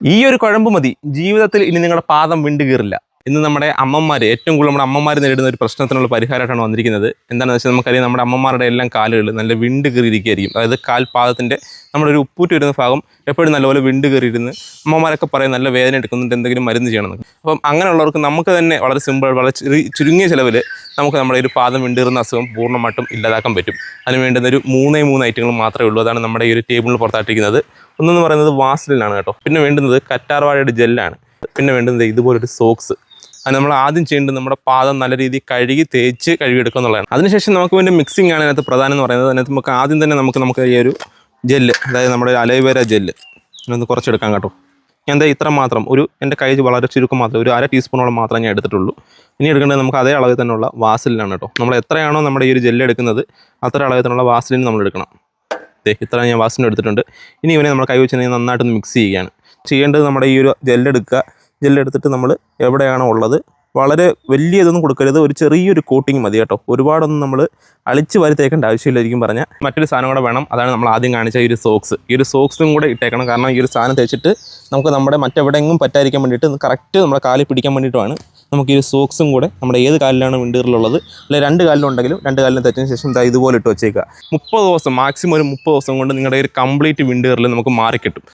ഈ ഒരു കുഴമ്പ് മതി. ജീവിതത്തിൽ ഇനി നിങ്ങളുടെ പാദം വിണ്ടു കീറില്ല. ഇന്ന് നമ്മുടെ അമ്മമാർ ഏറ്റവും കൂടുതൽ നമ്മുടെ അമ്മമാർ നേരിടുന്ന ഒരു പ്രശ്നത്തിനുള്ള പരിഹാരമായിട്ടാണ് വന്നിരിക്കുന്നത്. എന്താണെന്ന് വെച്ചാൽ നമുക്കറിയാം നമ്മുടെ അമ്മമാരുടെ എല്ലാം കാലുകൾ നല്ല വിണ്ട് കീറിയിരിക്കുകയായിരിക്കും. അതായത് കാൽപാദത്തിന്റെ നമ്മുടെ ഒരു ഉപ്പൂറ്റ് വരുന്ന ഭാഗം എപ്പോഴും നല്ലപോലെ വിണ്ട് കീറിയിരുന്ന് അമ്മമാരൊക്കെ പറയും നല്ല വേദന എടുക്കുന്നുണ്ട് എന്തെങ്കിലും മരുന്ന് ചെയ്യണമെന്ന് അപ്പം അങ്ങനെയുള്ളവർക്ക് നമുക്ക് തന്നെ വളരെ സിമ്പിൾ വളരെ ചുരുങ്ങിയ ചിലവിൽ നമുക്ക് നമ്മുടെ ഒരു പാദം വിണ്ടീറുന്ന അസുഖം പൂർണമായിട്ടും ഇല്ലാതാക്കാൻ പറ്റും. അതിന് വേണ്ടുന്ന ഒരു മൂന്നേ മൂന്ന് ഐറ്റങ്ങൾ മാത്രമേ ഉള്ളൂ. അതാണ് നമ്മുടെ ഈ ഒരു ടേബിളിൽ പുറത്തായിട്ടിരിക്കുന്നത്. ഒന്നെന്ന് പറയുന്നത് വാസലിനാണ് കേട്ടോ. പിന്നെ വേണ്ടുന്നത് കറ്റാർവാഴയുടെ ജെല്ലാണ്. പിന്നെ വേണ്ടുന്നത് ഇതുപോലൊരു സോക്സ്. അത് നമ്മൾ ആദ്യം ചെയ്യേണ്ടത് നമ്മുടെ പാദം നല്ല രീതിയിൽ കഴുകി തേച്ച് കഴുകിയെടുക്കുക എന്നുള്ളതാണ്. അതിനുശേഷം നമുക്ക് വേണ്ടി മിക്സിംഗ് ആണ് അതിനകത്ത് പ്രധാനം എന്ന് പറയുന്നത്. അതിനകത്ത് നമുക്ക് ആദ്യം തന്നെ നമുക്ക് നമുക്ക് ഈ ഒരു ജെല്ല് അതായത് നമ്മുടെ അലോവേര ജെല്ല് ഒന്ന് കുറച്ചെടുക്കാം കേട്ടോ. ഞാൻ എന്താ ഇത്ര മാത്രം. ഒരു എന്റെ കൈ വളരെ ചുരുക്കം മാത്രം. ഒരു അര ടീസ്പൂണോളം മാത്രമേ ഞാൻ എടുത്തിട്ടുള്ളൂ. ഇനി എടുക്കേണ്ടത് നമുക്ക് അതേ അളവിൽ തന്നെയുള്ള വാസലിനാണ് കേട്ടോ. നമ്മൾ എത്രയാണോ നമ്മുടെ ഈ ഒരു ജെല്ല് എടുക്കുന്നത് അത്ര അളവിൽ തന്നെയുള്ള വാസലിൻ നമ്മൾ എടുക്കണം. ഇത്ര ഞാൻ വാസിന്റെ എടുത്തിട്ടുണ്ട്. ഇനി ഇവനെ നമ്മൾ കൈ വെച്ച് നന്നായിട്ടൊന്ന് മിക്സ് ചെയ്യുകയാണ്. ചെയ്യേണ്ടത് നമ്മുടെ ഈ ഒരു ജെല്ലെടുക്കുക ജെല്ലെടുത്തിട്ട് നമ്മൾ എവിടെയാണോ ഉള്ളത്. വളരെ വലിയ ഇതൊന്നും കൊടുക്കരുത്. ഒരു ചെറിയൊരു കോട്ടിങ് മതി കേട്ടോ. ഒരുപാടൊന്നും നമ്മൾ അളിച്ച് വാരി തേക്കേണ്ട ആവശ്യമില്ലായിരിക്കും പറഞ്ഞാൽ. മറ്റൊരു സാധനം കൂടെ വേണം. അതാണ് നമ്മൾ ആദ്യം കാണിച്ച ഈ ഒരു സോക്സ് ഈ ഒരു സോക്സും കൂടെ ഇട്ടേക്കണം. കാരണം ഈ ഒരു സാധനം തേച്ചിട്ട് നമുക്ക് നമ്മുടെ മറ്റെവിടെയെങ്കിലും പറ്റാതിരിക്കാൻ വേണ്ടിയിട്ട് കറക്റ്റ് നമ്മുടെ കാലിൽ പിടിക്കാൻ വേണ്ടിയിട്ടുമാണ് നമുക്ക് ഈ സോക്സും കൂടെ നമ്മുടെ ഏത് കാലിലാണ് വിണ്ടീറിലുള്ളത് അല്ലെങ്കിൽ രണ്ട് കാലിലുണ്ടെങ്കിലും രണ്ട് കാലിലും തെറ്റിന് ശേഷം ഇതാ ഇതുപോലെ ഇട്ട് വെച്ചേക്കുക. മുപ്പത് ദിവസം മാക്സിമം ഒരു മുപ്പത് ദിവസം കൊണ്ട് നിങ്ങളുടെ ഒരു കംപ്ലീറ്റ് വിണ്ടീറിൽ നമുക്ക് മാറിക്കിട്ടും.